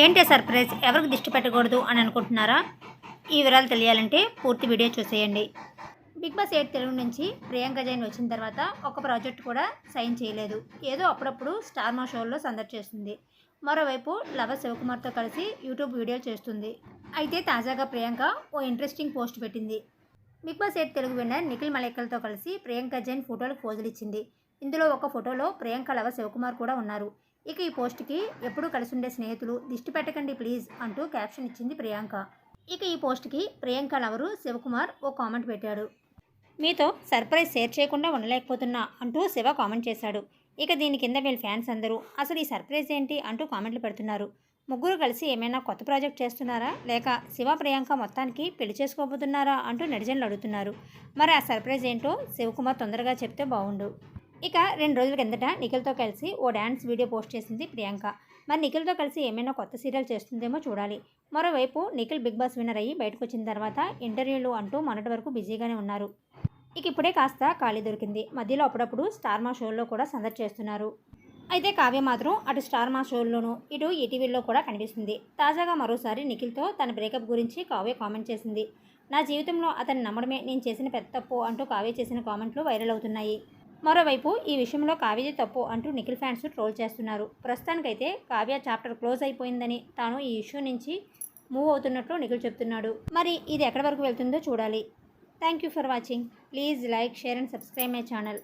ఏంటి సర్ప్రైజ్? ఎవరికి దిష్టి పెట్టకూడదు అని అనుకుంటున్నారా? ఈ వివరాలు తెలియాలంటే పూర్తి వీడియో చూసేయండి. బిగ్ బాస్ ఎయిట్ తెలుగు నుంచి ప్రియాంక జైన్ వచ్చిన తర్వాత ఒక ప్రాజెక్ట్ కూడా సైన్ చేయలేదు. ఏదో అప్పుడప్పుడు స్టార్ మా షోల్లో సందడి చేస్తుంది. మరోవైపు లవ శివకుమార్తో కలిసి యూట్యూబ్ వీడియోలు చేస్తుంది. అయితే తాజాగా ప్రియాంక ఓ ఇంట్రెస్టింగ్ పోస్ట్ పెట్టింది. Big Boss eight Telugu winner Nikhil మలేకల్తో కలిసి ప్రియాంక జైన్ ఫోటోలకు పోజులు ఇచ్చింది. ఇందులో ఒక ఫోటోలో ప్రియాంక లవ శివకుమార్ కూడా ఉన్నారు. ఇక ఈ పోస్ట్కి ఎప్పుడూ కలిసి ఉండే స్నేహితులు దిష్టి పెట్టకండి ప్లీజ్ అంటూ క్యాప్షన్ ఇచ్చింది ప్రియాంక. ఇక ఈ పోస్ట్కి ప్రియాంక లవరు శివకుమార్ ఓ కామెంట్ పెట్టాడు. మీతో సర్ప్రైజ్ షేర్ చేయకుండా ఉండలేకపోతున్నా అంటూ శివ కామెంట్ చేశాడు. ఇక దీని కింద వీళ్ళ ఫ్యాన్స్ అందరూ అసలు ఈ సర్ప్రైజ్ ఏంటి? అంటూ కామెంట్లు పెడుతున్నారు. ముగ్గురు కలిసి ఏమైనా కొత్త ప్రాజెక్ట్ చేస్తున్నారా? లేక శివ ప్రియాంక మొత్తానికి పెళ్ళి చేసుకోబోతున్నారా? అంటూ నెటిజన్లు అడుగుతున్నారు. మరి ఆ సర్ప్రైజ్ ఏంటో శివకుమార్ తొందరగా చెప్తే బాగుండు ఇక రెండు రోజుల కిందట నిఖిల్తో కలిసి ఓ డ్యాన్స్ వీడియో పోస్ట్ చేసింది ప్రియాంక. మరి నిఖిల్తో కలిసి ఏమైనా కొత్త సీరియల్ చేస్తుందేమో చూడాలి. మరోవైపు నిఖిల్ బిగ్ బాస్ విన్నర్ అయ్యి బయటకు వచ్చిన తర్వాత ఇంటర్వ్యూలు అంటూ మొన్నటి వరకు బిజీగానే ఉన్నారు. ఇక ఇప్పుడే కాస్త ఖాళీ దొరికింది. మధ్యలో అప్పుడప్పుడు స్టార్ మా షోల్లో కూడా సందడి చేస్తున్నారు. అయితే కావ్య మాత్రం అటు స్టార్ మా షోల్లోనూ ఇటు ఈటీవీలో కూడా కనిపిస్తుంది. తాజాగా మరోసారి నిఖిల్తో తన బ్రేకప్ గురించి కావ్య కామెంట్ చేసింది. నా జీవితంలో అతన్ని నమ్మడమే నేను చేసిన పెద్ద తప్పు అంటూ కావ్య చేసిన కామెంట్లు వైరల్ అవుతున్నాయి. మరోవైపు ఈ విషయంలో కావ్యది తప్పు అంటూ నిఖిల్ ఫ్యాన్స్ ట్రోల్ చేస్తున్నారు. ప్రస్తుతానికైతే కావ్య చాప్టర్ క్లోజ్ అయిపోయిందని తాను ఈ ఇష్యూ నుంచి మూవ్ అవుతున్నట్లు నిఖిల్ చెప్తున్నాడు. మరి ఇది ఎక్కడి వరకు వెళ్తుందో చూడాలి. Thank you for watching. Please like share and subscribe my channel.